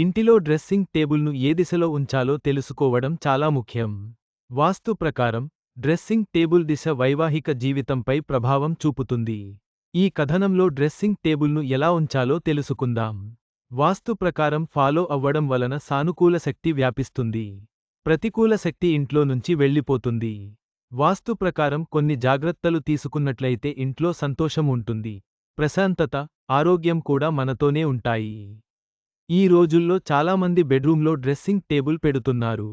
ఇంటిలో డ్రెస్సింగ్ టేబుల్ను ఏ దిశలో ఉంచాలో తెలుసుకోవడం చాలా ముఖ్యం. వాస్తు ప్రకారం డ్రెస్సింగ్ టేబుల్ దిశ వైవాహిక జీవితంపై ప్రభావం చూపుతుంది. ఈ కథనంలో డ్రెస్సింగ్ టేబుల్ను ఎలా ఉంచాలో తెలుసుకుందాం. వాస్తు ప్రకారం ఫాలో అవ్వడం వలన సానుకూల శక్తి వ్యాపిస్తుంది. ప్రతికూల శక్తి ఇంట్లో నుంచి వెళ్ళిపోతుంది. వాస్తు ప్రకారం కొన్ని జాగ్రత్తలు తీసుకున్నట్లయితే ఇంట్లో సంతోషం ఉంటుంది. ప్రశాంతత ఆరోగ్యం కూడా మనతోనే ఉంటాయి. ఈ రోజుల్లో చాలామంది బెడ్రూమ్లో డ్రెస్సింగ్ టేబుల్ పెడుతున్నారు.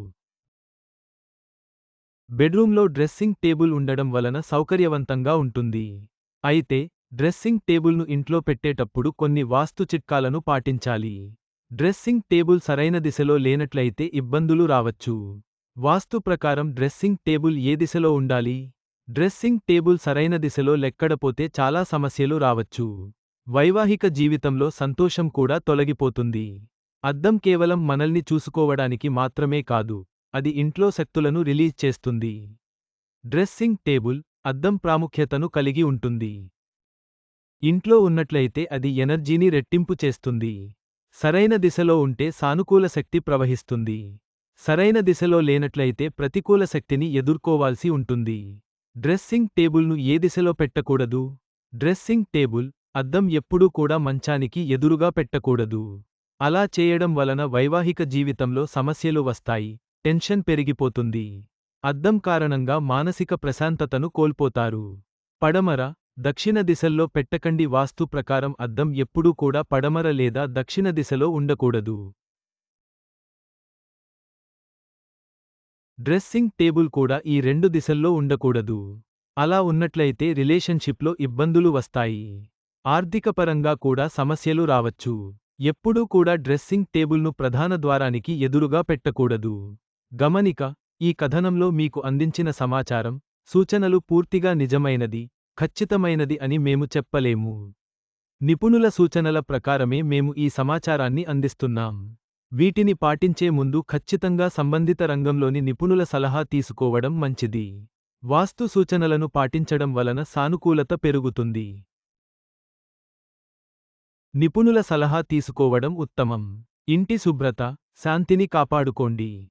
బెడ్రూమ్లో డ్రెస్సింగ్ టేబుల్ ఉండడం వలన సౌకర్యవంతంగా ఉంటుంది. అయితే డ్రెస్సింగ్ టేబుల్ను ఇంట్లో పెట్టేటప్పుడు కొన్ని వాస్తు చిట్కాలను పాటించాలి. డ్రెస్సింగ్ టేబుల్ సరైన దిశలో లేనట్లయితే ఇబ్బందులు రావచ్చు. వాస్తు ప్రకారం డ్రెస్సింగ్ టేబుల్ ఏ దిశలో ఉండాలి? డ్రెస్సింగ్ టేబుల్ సరైన దిశలో లెక్కడపోతే చాలా సమస్యలు రావచ్చు. వైవాహిక జీవితంలో సంతోషం కూడా తొలగిపోతుంది. అద్దం కేవలం మనల్ని చూసుకోవడానికి మాత్రమే కాదు అది ఇంట్లో శక్తులను రిలీజ్ చేస్తుంది. డ్రెస్సింగ్ టేబుల్ అద్దం ప్రాముఖ్యతను కలిగి ఉంటుంది. ఇంట్లో ఉన్నట్లయితే అది ఎనర్జీని రెట్టింపు చేస్తుంది. సరైన దిశలో ఉంటే సానుకూల శక్తి ప్రవహిస్తుంది. సరైన దిశలో లేనట్లయితే ప్రతికూల శక్తిని ఎదుర్కోవాల్సి ఉంటుంది. డ్రెస్సింగ్ టేబుల్ను ఏ దిశలో పెట్టకూడదు? డ్రెస్సింగ్ టేబుల్ అద్దం ఎప్పుడూ కూడా మంచానికి ఎదురుగా పెట్టకూడదు. అలా చేయడం వలన వైవాహిక జీవితంలో సమస్యలు వస్తాయి టెన్షన్ పెరిగిపోతుంది. అద్దం కారణంగా మానసిక ప్రశాంతతను కోల్పోతారు. పడమర దక్షిణ దిశల్లో పెట్టకండి వాస్తు ప్రకారం అద్దం ఎప్పుడూ కూడా పడమర లేదా దక్షిణ దిశలో ఉండకూడదు. డ్రెస్సింగ్ టేబుల్ కూడా ఈ రెండు దిశల్లో ఉండకూడదు. అలా ఉన్నట్లయితే రిలేషన్షిప్లో ఇబ్బందులు వస్తాయి. ఆర్థికపరంగా కూడా సమస్యలు రావచ్చు. ఎప్పుడూ కూడా డ్రెస్సింగ్ టేబుల్ను ప్రధాన ద్వారానికి ఎదురుగా పెట్టకూడదు. గమనిక ఈ కథనంలో మీకు అందించిన సమాచారం సూచనలు పూర్తిగా నిజమైనది ఖచ్చితమైనది అని మేము చెప్పలేము. నిపుణుల సూచనల ప్రకారమే మేము ఈ సమాచారాన్ని అందిస్తున్నాం. వీటిని పాటించే ముందు ఖచ్చితంగా సంబంధిత రంగంలోని నిపుణుల సలహా తీసుకోవడం మంచిది. వాస్తు సూచనలను పాటించడం వలన సానుకూలత పెరుగుతుంది. నిపుణుల సలహా తీసుకోవడం ఉత్తమం. ఇంటి శుభ్రత శాంతిని కాపాడుకోండి.